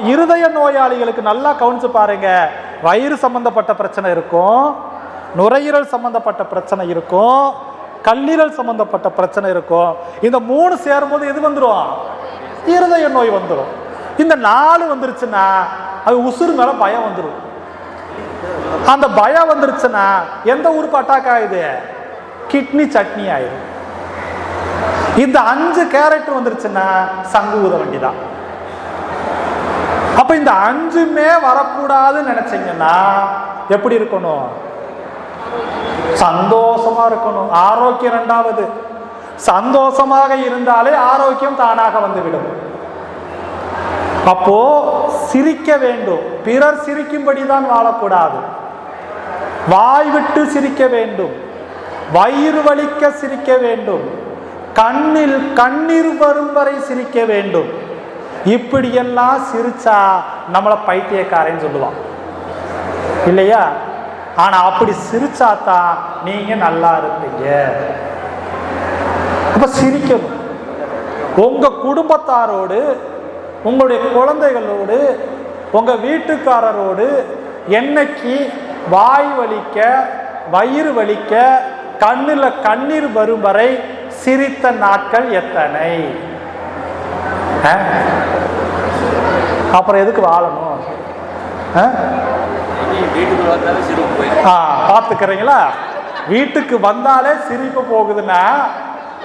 இருதய நோயாளிகளுக்கு நல்லா கவனிச்சு பாருங்க. வயிறு சம்பந்தப்பட்ட பிரச்சனை இருக்கும். நுரையீரல் சம்பந்தப்பட்ட பிரச்சனை இருக்கும். கல்லீரல் சம்பந்தப்பட்ட பிரச்சனை இருக்கும். இந்த மூணு சேரும்போது எது வந்துடும் இருதய நோய் வந்துடும் இந்த நாலு வந்துருச்சுன்னா அது உசுறு மேல பயம் வந்துடும் அந்த பயம் வந்துருச்சுன்னா எந்த உறுப்பு அட்டாக் ஆகுது? கிட்னி சட்னி ஆயிடும் இந்த அஞ்சு கேரக்டர் வந்துருச்சுன்னா சங்கு ஊத வேண்டிதான் அப்ப இந்த அஞ்சுமே வரக்கூடாதுன்னு நினைச்சீங்கன்னா எப்படி இருக்கணும்? சந்தோஷமா இருக்கணும். ஆரோக்கியம் ரெண்டாவது சந்தோஷமாக இருந்தாலே ஆரோக்கியம் தானாக வந்துவிடும். அப்போ சிரிக்க வேண்டும். பிறர் சிரிக்கும்படி தான் வாழக்கூடாது. வாய் விட்டு சிரிக்க வேண்டும். வயிறு வலிக்க சிரிக்க வேண்டும். கண்ணில் கண்ணீர் வரும் வரை சிரிக்க வேண்டும். இப்படியெல்லாம் சிரிச்சா நம்மளை பைத்தியக்காரன்னு சொல்லுவான். இல்லையா? ஆனா அப்படி சிரிச்சா தான் நீங்க நல்லா இருப்பீங்க. அப்ப சிரிக்கணும். உங்க குடும்பத்தாரோடு உங்களுடைய குழந்தைகளோடு உங்க வீட்டுக்காரரோடு என்னைக்கு வாய் வலிக்க வயிறு வலிக்க கண்ணில் கண்ணீர் வரும் வரை சிரித்த நாட்கள் எத்தனை? அப்புறம் எதுக்கு வாழணும்? ஆ? பார்த்துக்கிறீங்களா? வீட்டுக்கு வந்தாலே சிரிப்பு போகுதுன்னா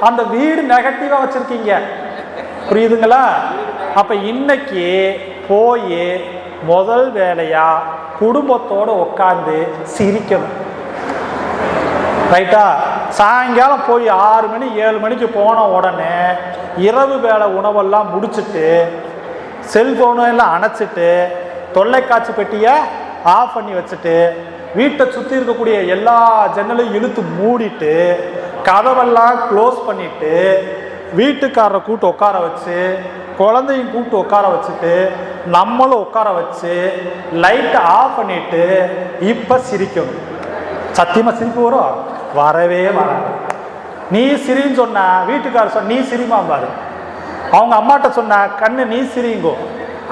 அந்த வீடு நெகட்டிவா வச்சிருக்கீங்க. புரியுதுங்களா? அப்ப இன்னைக்கு போய் முதல் வேலையா குடும்பத்தோட உட்காந்து சிரிக்கணும். ரைட்டா சாயங்காலம் போய் ஆறு மணி ஏழு மணிக்கு போன உடனே இரவு வேலை உணவெல்லாம் முடிச்சுட்டு செல்போனும் எல்லாம் அணைச்சிட்டு தொல்லைக்காட்சி பெட்டியை ஆஃப் பண்ணி வச்சுட்டு வீட்டை சுற்றி இருக்கக்கூடிய எல்லா ஜன்னலையும் இழுத்து மூடிட்டு கதவெல்லாம் க்ளோஸ் பண்ணிட்டு வீட்டுக்காரரை கூப்பிட்டு உட்கார வச்சு குழந்தையும் கூப்பிட்டு உட்கார வச்சுட்டு நம்மளும் உட்கார வச்சு லைட்டை ஆஃப் பண்ணிட்டு இப்போ சிரிக்கணும். சத்தியமாக சிரிப்பு வரும்? வரவே வராது. நீ சிரின்னு சொன்ன வீட்டுக்காரர் சொன்ன நீ சிரிமாம்பாரு அவங்க அம்மாட்ட சொன்ன கண்ணு நீ சிரிங்கோ.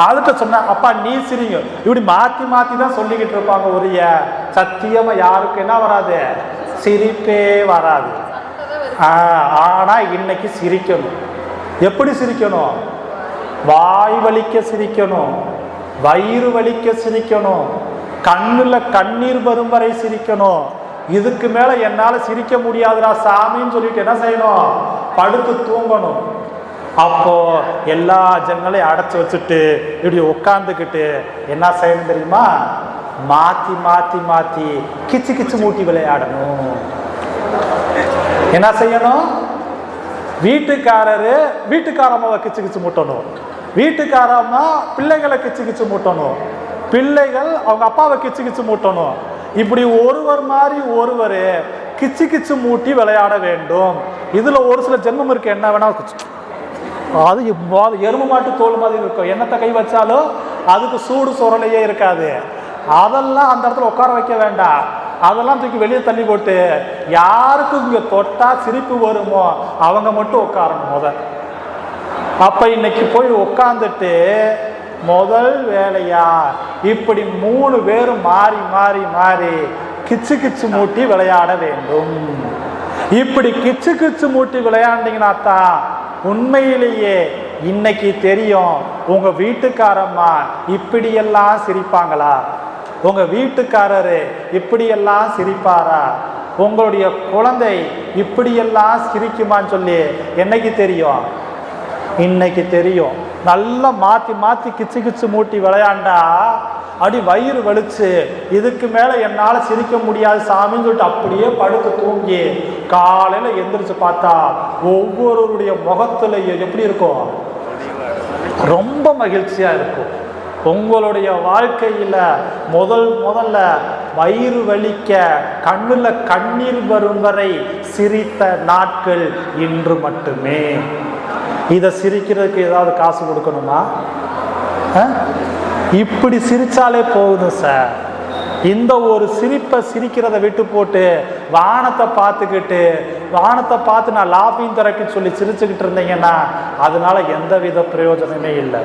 அதுகிட்ட சொன்ன அப்பா நீ சிரிங்க. இப்படி மாற்றி மாற்றி தான் சொல்லிக்கிட்டு இருப்பாங்க உரிய சத்தியமாக யாருக்கு என்ன வராது? சிரிப்பே வராது. ஆனால் இன்னைக்கு சிரிக்கணும். எப்படி சிரிக்கணும்? வாய் வலிக்க சிரிக்கணும். வயிறு வலிக்க சிரிக்கணும். கண்ணில் கண்ணீர் வரும் வரை சிரிக்கணும். இதுக்கு மேல என்னால சிரிக்க முடியாதுடா சாமின்னு சொல்லிட்டு என்ன செய்யணும்? படுத்து தூங்கணும். அப்போ எல்லா ஜன்னலையும் அடைச்சு வச்சுட்டு இப்படி உட்காந்துக்கிட்டு என்ன செய்யணும் தெரியுமா? மாத்தி மாத்தி மாத்தி கிச்சு கிச்சு மூட்டி விளையாடணும். என்ன செய்யணும்? வீட்டுக்காரரு வீட்டுக்காரம்மாவை கிச்சு கிச்சு மூட்டணும். வீட்டுக்காரமா பிள்ளைகளை கிச்சு கிச்சு மூட்டணும். பிள்ளைகள் அவங்க அப்பாவை கிச்சு கிச்சு மூட்டணும். இப்படி ஒருவர் மாதிரி ஒருவர் கிச்சு கிச்சு மூட்டி விளையாட வேண்டும். இதுல ஒரு சில ஜென்மம் இருக்கு என்ன வேணா அது மொத- எருமை மாட்டு தோல் மாதிரி இருக்கும்? என்னத்தை கை வச்சாலும் அதுக்கு சூடு சுரலையே இருக்காது. அதெல்லாம் அந்த இடத்துல உட்கார வைக்க வேண்டாம். அதெல்லாம் தூக்கி வெளியே தள்ளி போட்டு யாருக்கு இங்க தொட்டா சிரிப்பு வருமோ அவங்க மட்டும் உட்காரணும் முத அப்ப இன்னைக்கு போய் உட்காந்துட்டு முதல் வேலையா? இப்படி மூணு பேரும் மாறி மாறி மாறி கிச்சு கிச்சு மூட்டி விளையாட வேண்டும். இப்படி கிச்சு கிச்சு மூட்டி விளையாண்டீங்கன்னா தான் உண்மையிலேயே இன்னைக்கு தெரியும் உங்க வீட்டுக்காரம்மா இப்படியெல்லாம் சிரிப்பாங்களா? உங்க வீட்டுக்காரரு இப்படியெல்லாம் சிரிப்பாரா? உங்களுடைய குழந்தை இப்படியெல்லாம் சிரிக்குமான்னு சொல்லி என்னைக்கு தெரியும்? இன்னைக்கு தெரியும். நல்லா மாத்தி மாத்தி கிச்சு கிச்சு மூட்டி விளையாண்டா அடி வயிறு வலிச்சு இதுக்கு மேலே என்னால் சிரிக்க முடியாது சாமின்னு சொல்லிட்டு அப்படியே படுத்து தூங்கி காலையில் எந்திரிச்சு பார்த்தா ஒவ்வொருவருடைய முகத்தில் எப்படி இருக்கும் ரொம்ப மகிழ்ச்சியாக இருக்கும். உங்களுடைய வாழ்க்கையில் முதல் முதல்ல வயிறு வலிக்க கண்ணில் கண்ணீர் வரும் வரை சிரித்த நாட்கள் இன்று மட்டுமே. இதை சிரிக்கிறதுக்கு ஏதாவது காசு கொடுக்கணுமா? ஆ? இப்படி சிரிச்சாலே போகுதும் சார். இந்த ஒரு சிரிப்பை சிரிக்கிறத விட்டு போட்டு வானத்தை பார்த்துக்கிட்டு வானத்தை பார்த்து நான் லாபிங் திறக்குன்னு சொல்லி சிரிச்சுக்கிட்டு இருந்தீங்கன்னா அதனால எந்த வித பிரயோஜனமே இல்லை.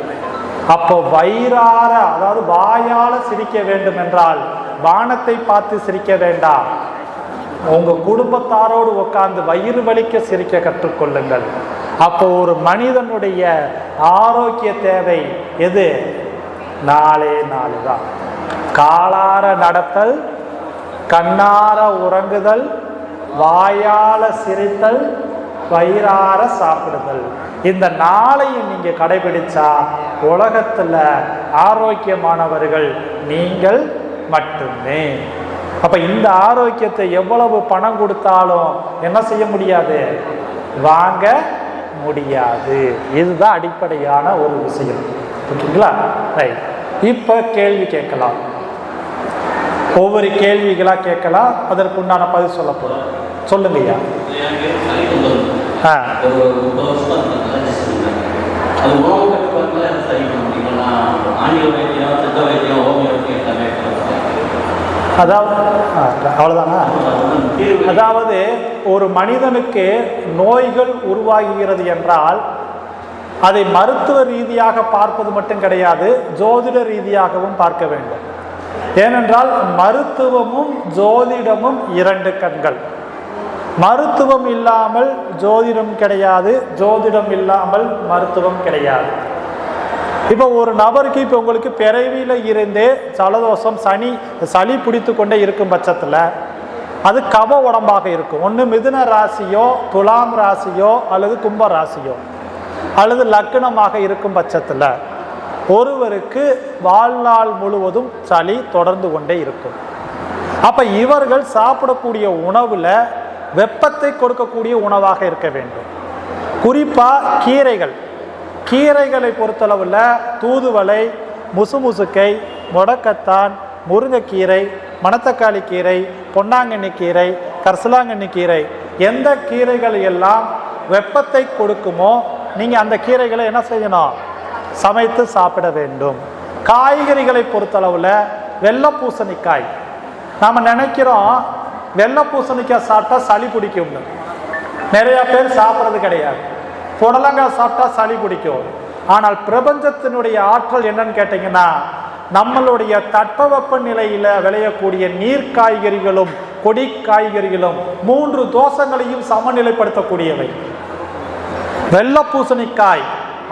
அப்போ வயிறார அதாவது வாயால சிரிக்க வேண்டும் என்றால் வானத்தை பார்த்து சிரிக்க வேண்டாம். உங்க குடும்பத்தாரோடு உட்கார்ந்து வயிறு வலிக்க சிரிக்க கற்றுக்கொள்ளுங்கள். அப்போ ஒரு மனிதனுடைய ஆரோக்கிய தேவை எது? நாலே நாலு தான் காலார நடத்தல் கண்ணார உறங்குதல் வாயால சிரித்தல் வயிறார சாப்பிடுதல். இந்த நாளையும் நீங்க கடைபிடிச்சா உலகத்துல ஆரோக்கியமானவர்கள் நீங்கள் மட்டுமே. அப்ப இந்த ஆரோக்கியத்தை எவ்வளவு பணம் கொடுத்தாலும் என்ன செய்ய முடியாது? வாங்க முடியாது. இதுதான் அடிப்படையான ஒரு விஷயம். ஓகேங்களா? ரைட் இப்போ கேள்வி கேட்கலாம். ஒவ்வொரு கேள்விகளாக கேட்கலாம் அதற்கு உண்டான பதில் சொல்ல சொல்லுங்கய்யா ஆ. அதாவது அவ்வளோதானா அதாவது ஒரு மனிதனுக்கு நோய்கள் உருவாகிறது என்றால் அதை மருத்துவ ரீதியாக பார்ப்பது மட்டும் கிடையாது ஜோதிட ரீதியாகவும் பார்க்க வேண்டும். ஏனென்றால் மருத்துவமும் ஜோதிடமும் இரண்டு கண்கள். மருத்துவம் இல்லாமல் ஜோதிடம் கிடையாது ஜோதிடம் இல்லாமல் மருத்துவம் கிடையாது. இப்போ ஒரு நபருக்கு இப்போ உங்களுக்கு பிறவியில் இருந்தே ஜலதோஷம் சனி சளி பிடித்து கொண்டே இருக்கும் பட்சத்தில் அது கவ உடம்பாக இருக்கும். ஒன்று மிதுன ராசியோ துலாம் ராசியோ அல்லது கும்ப ராசியோ. அல்லது லக்னமாக இருக்கும் பட்சத்தில் ஒருவருக்கு வாழ்நாள் முழுவதும் சளி தொடர்ந்து கொண்டே இருக்கும். அப்போ இவர்கள் சாப்பிடக்கூடிய உணவில் வெப்பத்தை கொடுக்கக்கூடிய உணவாக இருக்க வேண்டும். குறிப்பாக கீரைகள். கீரைகளை பொறுத்தளவில் தூதுவளை முசுமுசுக்கை முடக்கத்தான் முருங்கைக்கீரை மணத்தக்காளி கீரை பொன்னாங்கண்ணி கீரை கர்சலாங்கண்ணி கீரை எந்த கீரைகள் எல்லாம் வெப்பத்தை கொடுக்குமோ நீங்கள் அந்த கீரைகளை என்ன செய்யணும்? சமைத்து சாப்பிட வேண்டும். காய்கறிகளை பொறுத்தளவில் வெள்ளை பூசணிக்காய் நாம் நினைக்கிறோம் வெள்ளை பூசணிக்காய் சாப்பிட்டா சளி பிடிக்கும்னு நிறையா பேர் சாப்பிட்றது கிடையாது. புடலங்காய் சாப்பிட்டா சளி பிடிக்கும். ஆனால் பிரபஞ்சத்தினுடைய ஆற்றல் என்னன்னு கேட்டிங்கன்னா நம்மளுடைய தட்பவெப்ப நிலையில் விளையக்கூடிய நீர் காய்கறிகளும் கொடி காய்கறிகளும் மூன்று தோஷங்களையும் சமநிலைப்படுத்தக்கூடியவை. வெள்ளை பூசணிக்காய்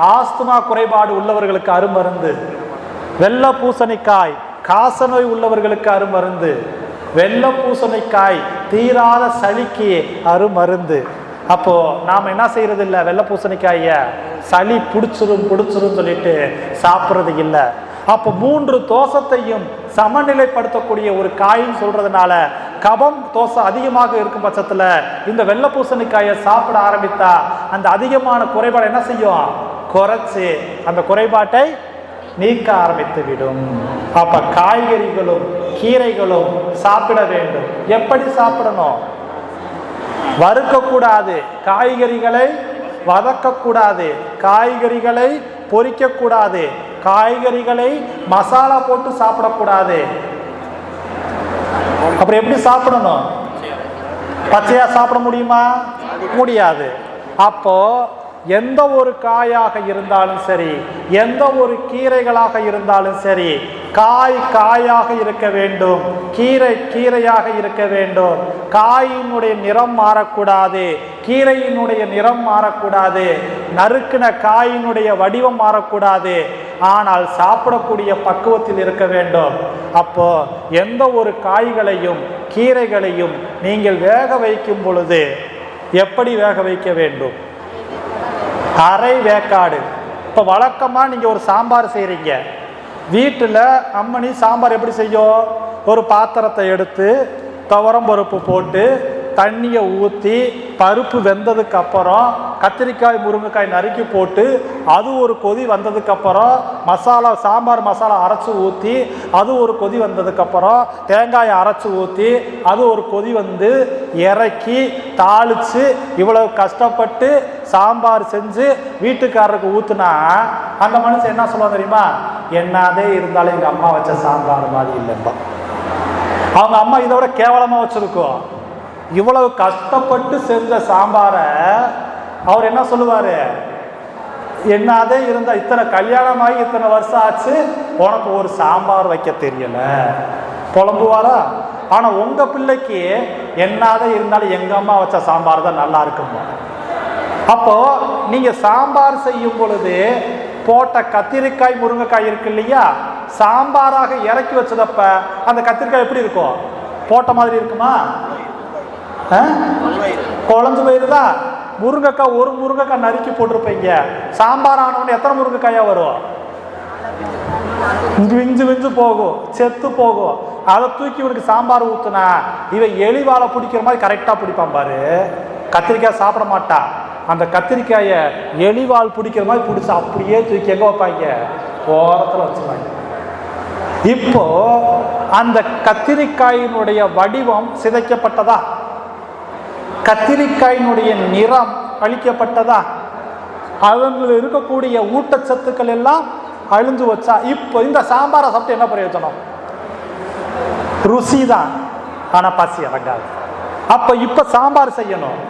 ஆஸ்துமா குறைபாடு உள்ளவர்களுக்கு அருமருந்து வெள்ளை பூசணிக்காய் காசநோய் உள்ளவர்களுக்கு அருமருந்து வெள்ளை பூசணிக்காய் தீராத சளிக்கு அருமருந்து அப்போ நாம் என்ன செய்யறது இல்லை வெள்ளை பூசணிக்காய சளி பிடிச்சிரும் பிடிச்சிரும் சொல்லிட்டு சாப்பிட்றது இல்லை. அப்போ மூன்று தோசத்தையும் சமநிலைப்படுத்தக்கூடிய ஒரு காயின்னு சொல்றதுனால கபம் தோசை அதிகமாக இருக்கும் பட்சத்தில் இந்த வெள்ளை பூசணிக்காயை சாப்பிட ஆரம்பித்தா அந்த அதிகமான குறைபாடு என்ன செய்யும்? குறைச்சி அந்த குறைபாட்டை நீக்க ஆரம்பித்து விடும் அப்ப காய்கறிகளும் கீரைகளும் சாப்பிட வேண்டும். எப்படி சாப்பிடணும்? வறுக்கக்கூடாது. காய்கறிகளை வதக்கக்கூடாது. காய்கறிகளை பொரிக்கக்கூடாது காய்கறிகளை மசாலா போட்டு சாப்பிடக்கூடாது. அப்புறம் எப்படி சாப்பிடணும்? பச்சையா சாப்பிட முடியுமா? முடியாது. அப்போ எந்த ஒரு காயாக இருந்தாலும் சரி எந்த ஒரு கீரைகளாக இருந்தாலும் சரி காய் காயாக இருக்க வேண்டும் கீரை கீரையாக இருக்க வேண்டும். காயினுடைய நிறம் மாறக்கூடாது கீரையினுடைய நிறம் மாறக்கூடாது நறுக்கின காயினுடைய வடிவம் மாறக்கூடாது ஆனால் சாப்பிடக்கூடிய பக்குவத்தில் இருக்க வேண்டும். அப்போ எந்த ஒரு காய்களையும் கீரைகளையும் நீங்கள் வேக வைக்கும் பொழுது எப்படி வேக வைக்க வேண்டும்? அரை வேக்காடு. இப்போ வழக்கமாக நீங்கள் ஒரு சாம்பார் செய்கிறீங்க வீட்டில் அம்மனி சாம்பார் எப்படி செய்யும்? ஒரு பாத்திரத்தை எடுத்து துவரம் பருப்பு போட்டு தண்ணியை ஊற்றி பருப்பு வெந்ததுக்கு அப்புறம் கத்திரிக்காய் முருங்கைக்காய் நறுக்கி போட்டு அது ஒரு கொதி வந்ததுக்கப்புறம் மசாலா சாம்பார் மசாலா அரைச்சி ஊற்றி அது ஒரு கொதி வந்ததுக்கப்புறம் தேங்காயை அரைச்சி ஊற்றி அது ஒரு கொதி வந்து இறக்கி தாளித்து இவ்வளவு கஷ்டப்பட்டு சாம்பார் செஞ்சு வீட்டுக்காரருக்கு ஊற்றுனா அந்த மனுஷன் என்ன சொல்லுவாங்க தெரியுமா? என்னதே இருந்தாலும் எங்கள் அம்மா வச்ச சாம்பார் மாதிரி இல்லைப்பா. அவங்க அம்மா இதை விட கேவலமாக வச்சுருக்கோம். இவ்வளவு கஷ்டப்பட்டு செஞ்ச சாம்பாரை அவர் என்ன சொல்லுவார்? என்னதே இருந்தால் இத்தனை கல்யாணமாகி இத்தனை வருஷம் ஆச்சு உனக்கு ஒரு சாம்பார் வைக்க தெரியலை. புலம்புவாரா? ஆனால் உங்கள் பிள்ளைக்கு என்னதே இருந்தாலும் எங்கள் அம்மா வச்ச சாம்பார் தான் நல்லா இருக்குமா அப்போ நீங்கள் சாம்பார் செய்யும் பொழுது போட்ட கத்திரிக்காய் முருங்கைக்காய் இருக்கு இல்லையா? சாம்பாராக இறக்கி வச்சதப்ப அந்த கத்திரிக்காய் எப்படி இருக்கும்? போட்ட மாதிரி இருக்குமா? குழஞ்சு போயிருதா முருங்கைக்காய் ஒரு முருங்கைக்காய் நறுக்கி போட்டிருப்பீங்க. சாம்பார் ஆனவொடனே எத்தனை முருங்கைக்காயா வரும்? இஞ்சு விஞ்சு விஞ்சு போகும். செத்து போகும். அதை தூக்கி இவனுக்கு சாம்பார் ஊற்றுனா இவன் எலிவாலை பிடிக்கிற மாதிரி கரெக்டாக பிடிப்பான் பாரு. கத்திரிக்காய் சாப்பிட மாட்டான் அந்த கத்திரிக்காயை எலிவால் பிடிக்கிற மாதிரி பிடிச்சி அப்படியே தூக்கி எங்கே வைப்பாங்க? ஓரத்தில் வச்சுருவாங்க. இப்போ அந்த கத்திரிக்காயினுடைய வடிவம் சிதைக்கப்பட்டதா? கத்திரிக்காயினுடைய நிறம் அழிக்கப்பட்டதா? அதில் இருக்கக்கூடிய ஊட்டச்சத்துக்கள் எல்லாம் அழிஞ்சு வச்சா இப்போ இந்த சாம்பாரை சாப்பிட்டு என்ன பிரயோஜனம் ருசி தான் ஆனால் பசி அடங்காது அப்போ இப்போ சாம்பார் செய்யணும்.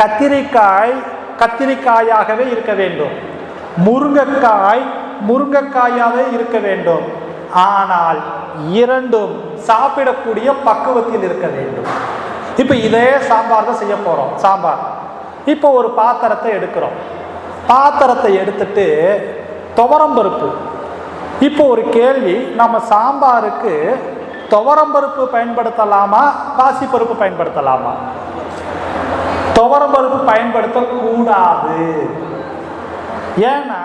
கத்திரிக்காய் கத்திரிக்காயாகவே இருக்க வேண்டும். முருங்கைக்காய் முருங்கைக்காயாகவே இருக்க வேண்டும். ஆனால் இரண்டும் சாப்பிடக்கூடிய பக்குவத்தில் இருக்க வேண்டும். இப்போ இதே சாம்பார் தான் செய்ய போகிறோம் சாம்பார். இப்போ ஒரு பாத்திரத்தை எடுக்கிறோம். பாத்திரத்தை எடுத்துட்டு துவரம்பருப்பு இப்போ ஒரு கேள்வி நம்ம சாம்பாருக்கு துவரம்பருப்பு பயன்படுத்தலாமா பாசிப்பருப்பு பயன்படுத்தலாமா? துவரம்பருப்பு பயன்படுத்தக்கூடாது. ஏன்னா